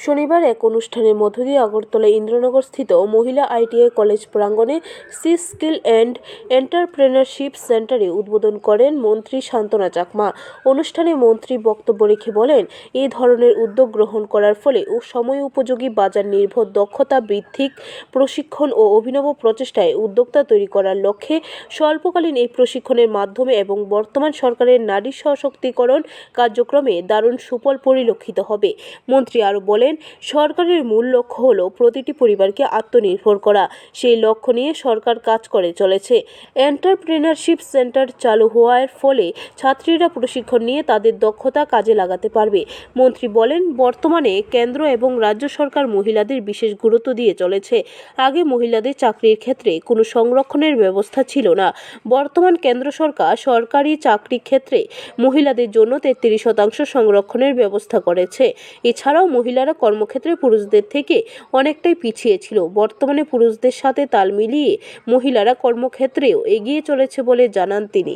শনিবার এক অনুষ্ঠানের মধ্য দিয়ে আগরতলা ইন্দ্রনগর স্থিত মহিলা আইটিআই কলেজ প্রাঙ্গণে সি স্কিল অ্যান্ড এন্টারপ্রেনারশিপ সেন্টারে উদ্বোধন করেন মন্ত্রী শান্তনা চাকমা। অনুষ্ঠানে মন্ত্রী বক্তব্য রেখে বলেন এই ধরনের উদ্যোগ গ্রহণ করার ফলে ও সময় উপযোগী বাজার নির্ভর দক্ষতা বৃদ্ধিক প্রশিক্ষণ ও অভিনব প্রচেষ্টায় উদ্যোক্তা তৈরি করার লক্ষ্যে স্বল্পকালীন এই প্রশিক্ষণের মাধ্যমে এবং বর্তমান সরকারের নারী সশক্তিকরণ কার্যক্রমে দারুণ সুফল পরিলক্ষিত হবে। মন্ত্রী আরও বলেন সরকারের মূল লক্ষ্য হল প্রতিটি পরিবারকে আত্মনির্ভর করা। সেই লক্ষ্য নিয়ে সরকার কাজ করে চলেছে। এন্টারপ্রেনারশিপ সেন্টার চালু হওয়ার ফলে ছাত্রীরা প্রশিক্ষণ নিয়ে তাদের দক্ষতা কাজে লাগাতে পারবে। মন্ত্রী বলেন, বর্তমানে কেন্দ্র এবং রাজ্য সরকার মহিলাদের বিশেষ গুরুত্ব দিয়ে চলেছে। আগে মহিলাদের চাকরির ক্ষেত্রে কোনো সংরক্ষণের ব্যবস্থা ছিল না। বর্তমান কেন্দ্র সরকার সরকারি চাকরি ক্ষেত্রে মহিলাদের জন্য তেত্রিশ শতাংশ সংরক্ষণের ব্যবস্থা করেছে। এছাড়াও মহিলারা কর্মক্ষেত্রে পুরুষদের থেকে অনেকটাই পিছিয়ে ছিল। বর্তমানে পুরুষদের সাথে তাল মিলিয়ে মহিলারা কর্মক্ষেত্রেও এগিয়ে চলেছে বলে জানান তিনি।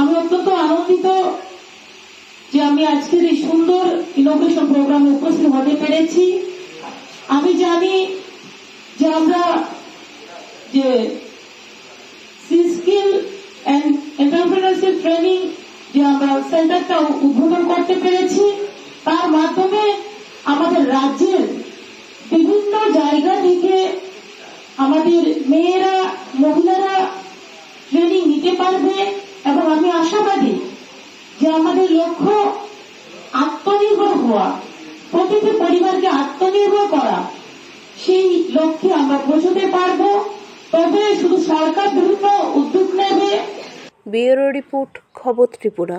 আমি অত্যন্ত আনন্দিত যে আমি আজকের এই সুন্দর ইনোভেশন প্রোগ্রামে উপস্থিত হতে পেরেছি। আমি জানি যে আমরা যে স্কিল অ্যান্ড এন্টারপ্রেনারশিপ ট্রেনিং যে আমরা সেন্টারটা উদ্বোধন করতে পেরেছি তার মাধ্যমে আমাদের রাজ্যের বিভিন্ন জায়গা থেকে আমাদের মেয়েরা, মহিলারা ট্রেনিং নিতে পারবে এবং আমি আশাবাদী যে আমাদের লক্ষ্য আত্মনির্ভর হওয়া, প্রতিটি পরিবারকে আত্মনির্ভর করা, সেই লক্ষ্যে আমরা পৌঁছতে পারব। তবে শুধু সরকার বিভিন্ন উদ্যোগ নেবে। ব্যুরো রিপোর্ট, খবর ত্রিপুরা।